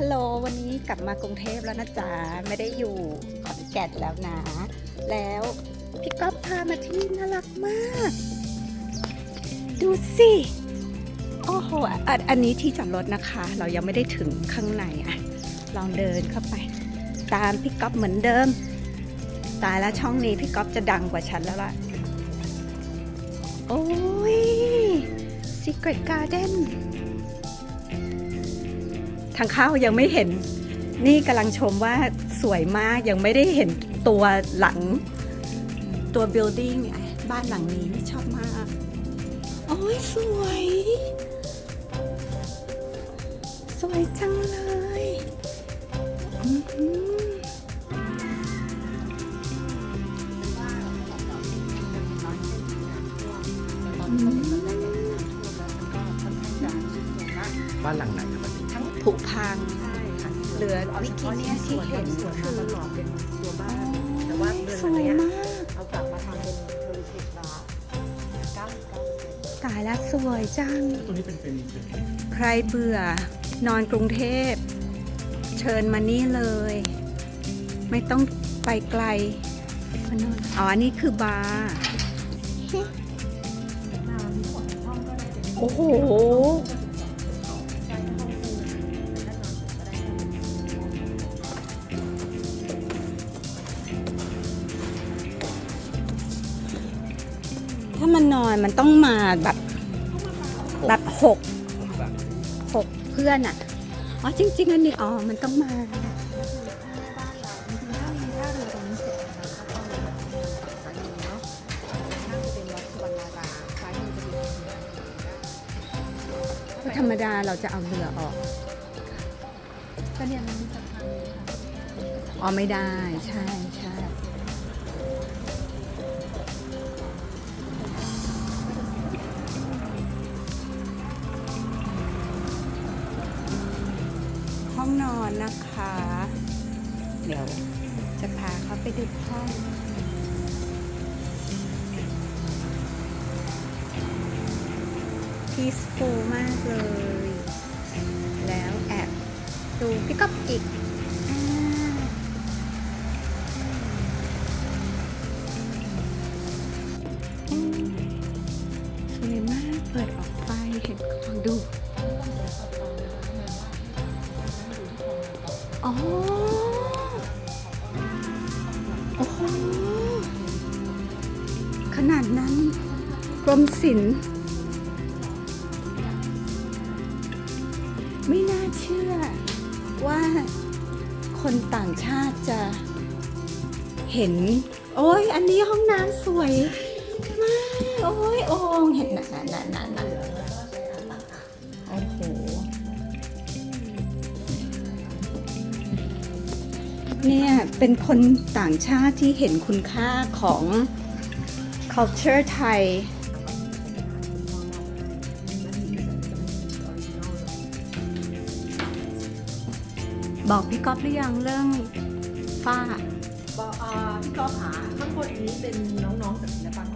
ฮัลโหลวันนี้กลับมากรุงเทพแล้วนะจ๊ะ ไม่ได้อยู่ขอนแก่นแล้วนะ แล้วพี่ก๊อฟพามาที่น่ารักมาก ดูสิ โอ้โหอันอันนี้ที่จอดรถนะคะ เรายังไม่ได้ถึงข้างในอะลองเดินเข้าไป ตามพี่ก๊อฟเหมือนเดิม ตายแล้วช่องนี้พี่ก๊อฟจะดังกว่าฉันแล้วล่ะ โอ้ย Secret Garden ทางเข้ายังไม่เห็น นี่กำลังชมว่าสวยมากยังไม่ได้เห็นตัวหลัง ตัว building อะบ้านหลังนี้นี่ชอบมาก โอ้ยสวย สวยจังเลยอื้อหืออืมบ้านหลังไหนครับ อันนี้ผุพังเหลือวิกิเนี่ยที่เห็นสวนคืมาอตลอดเป็นตัวบ้าน แต่ว่าเดือนสวยเนี้ยมากเอากลับมาทำเป็นบริษัทละเก้าสิบเก้าเปอร์เซ็นต์ตายแล้วสวยจัง ตัวนี้เป็นเป็นเป็นใครเบื่อนอนกรุงเทพ เชิญมานี่เลย ไม่ต้องไปไกลมานอนอ๋ออันนี้คือบาร์โอ้โห ถ้ามันนอนมันต้องมาแบบแบบหกหกเพื่อนอะอ๋อจริงๆอันนี้อ๋อมันต้องมาธรรมดาเราจะเอาเรือออกก็เนี่ยมันจะทำเลยค่ะอ๋อไม่ได้ใช่ ห้องนอนนะคะ เดี๋ยวจะพาเขาไปดูห้อง peaceful มากเลย แล้วแอบดูพี่ก๊อฟอีก อ๋อโอ้โหขนาดนั้นกรมศิลป์ไม่น่าเชื่อว่าคนต่างชาติจะเห็น โอ้ยอันนี้ห้องน้ำสวยมาก โอ้ยโอ่งเห็นนะนะนะนะน เนี่ยเป็นคนต่างชาติที่เห็นคุณค่าของ culture ไทย บอกพี่ก๊อฟหรือยังเรื่องฝ้า บอกอ่าพี่ก๊อฟหาข้างบนนี้เป็นน้องๆจากศิลปากร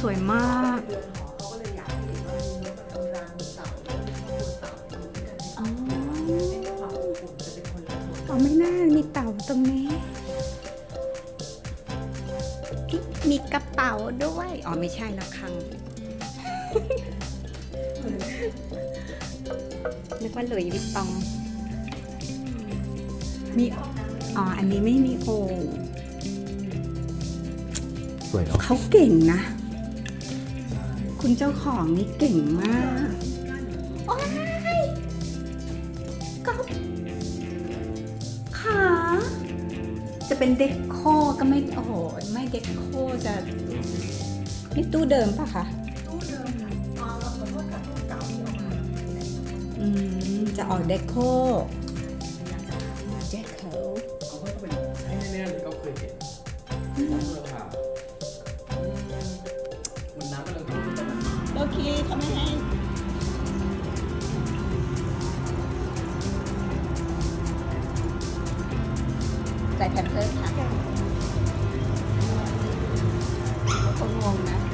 สวยมากเดือนหอเขาก็เลยอยากให้เห็นว่ามีรถโบราณมีเต่าด้วยมีข้าวบนเต่าอยู่ด้วยกันอ๋อเป็นความอบอุ่นจะเป็นคนละส่วนอ๋อไม่น่ามีเต่าตรงนี้อิ๊ะมีกระเป๋าด้วย อ๋อไม่ใช่ละครังนึกว่าหลุยส์วิตตอง มี อ๋อ อันนี้ไม่มีโอ่งสวยเนาะเขาเก่งนะ คุณเจ้าของนี่เก่งมาก โอ้ยก็ขา จะเป็นเด็กโคก็ไม่ โอ้โห ไม่เด็กโคจะ นี่ตู้เดิมปะคะ ตู้เดิมค่ะอ๋อเราขอโทษกับตู้เก่าที่เอามาอืม จะออกเด็กโคเด็กโคเขาก็เป็นให้แน่ๆเลยก็เคยเห็นน้ำเรือผ่า เคเขาไม่ให้ใส่แพมเพิร์สค่ะก็งงนะ